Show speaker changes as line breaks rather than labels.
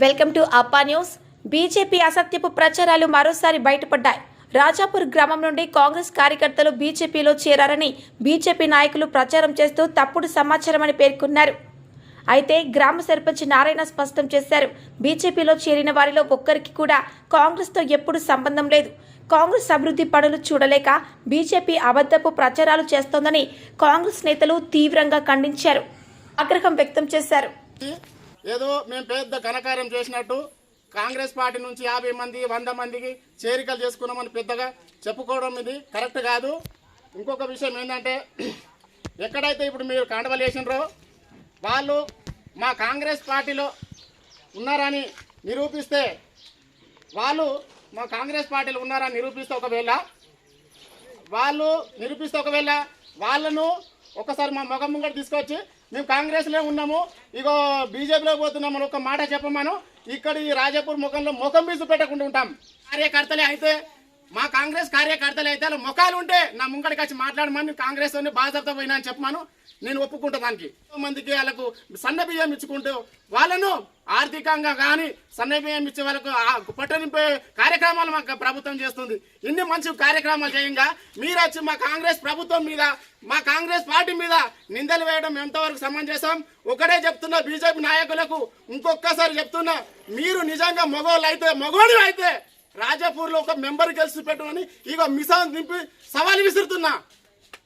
Welcome to Appa news. BJP అసత్యపు ప్రచారాలు మరోసారి బయటపడ్డాయి. రాజాపూర్ గ్రామం నుండి కాంగ్రెస్ కార్యకర్తలు బీజేపీలో చేరారని బీజేపీ నాయకులు ప్రచారం చేస్తూ తప్పుడు సమాచారమని పేర్కొన్నారు. అయితే గ్రామ సర్పంచ్ నారాయణ స్పష్టం చేశారు. బీజేపీలో చేరిన వారిలో ఒక్కరికి కూడా కాంగ్రెస్తో ఎప్పుడు సంబంధం లేదు. కాంగ్రెస్ అభివృద్ధి పనులు చూడలేక బీజేపీ అబద్ధపు ప్రచారాలు చేస్తోందని కాంగ్రెస్ నేతలు తీవ్రంగా ఖండించారు. ఆగ్రహం వ్యక్తం చేశారు.
ఏదో మేము పెద్ద ఘనకార్యం చేసినట్టు కాంగ్రెస్ పార్టీ నుంచి యాభై మంది వంద మందికి చేరికలు చేసుకున్నామని పెద్దగా చెప్పుకోవడం ఇది కరెక్ట్ కాదు. ఇంకొక విషయం ఏంటంటే ఎక్కడైతే ఇప్పుడు మీరు కాండవలు వేసినారో వాళ్ళు మా కాంగ్రెస్ పార్టీలో ఉన్నారని నిరూపిస్తే వాళ్ళు మా కాంగ్రెస్ పార్టీలో ఉన్నారని నిరూపిస్తే ఒకవేళ వాళ్ళు నిరూపిస్తే ఒకవేళ వాళ్ళను ఒకసారి మా ముఖం ముంగట తీసుకొచ్చి మేము కాంగ్రెస్లో ఉన్నాము. ఇగో బీజేపీలో పోతున్నాము ఒక మాట చెప్పమను. ఇక్కడ ఈ రాజాపూర్ ముఖంలో ముఖం బీసు పెట్టకుండా ఉంటాం. కార్యకర్తలే అయితే మా కాంగ్రెస్ కార్యకర్తలు అయితే ముఖాలు ఉంటే నా ముంగడికి వచ్చి మాట్లాడమని కాంగ్రెస్ వాడిని బాధ్యత పోయినా అని చెప్పమను. నేను ఒప్పుకుంటా దానికి. మందికి వాళ్ళకు సన్న బియ్యం ఇచ్చుకుంటూ వాళ్ళను ఆర్థికంగా కానీ సన్న బియ్యం ఇచ్చే వాళ్ళకు ఆ కార్యక్రమాలు మాకు ప్రభుత్వం చేస్తుంది. ఇన్ని మంచి కార్యక్రమాలు చేయంగా మీరు వచ్చి మా కాంగ్రెస్ ప్రభుత్వం మీద మా కాంగ్రెస్ పార్టీ మీద నిందలు వేయడం ఎంతవరకు సమంజసం? ఒకటే చెప్తున్నా బీజేపీ నాయకులకు ఇంకొకసారి చెప్తున్నా మీరు నిజంగా మగోళ్ళు అయితే మగోడు అయితే రాజాపూర్లో ఒక మెంబర్ గెలిచి పెట్టమని ఇక మిసాన్ దింపి సవాల్ విసురుతున్నా.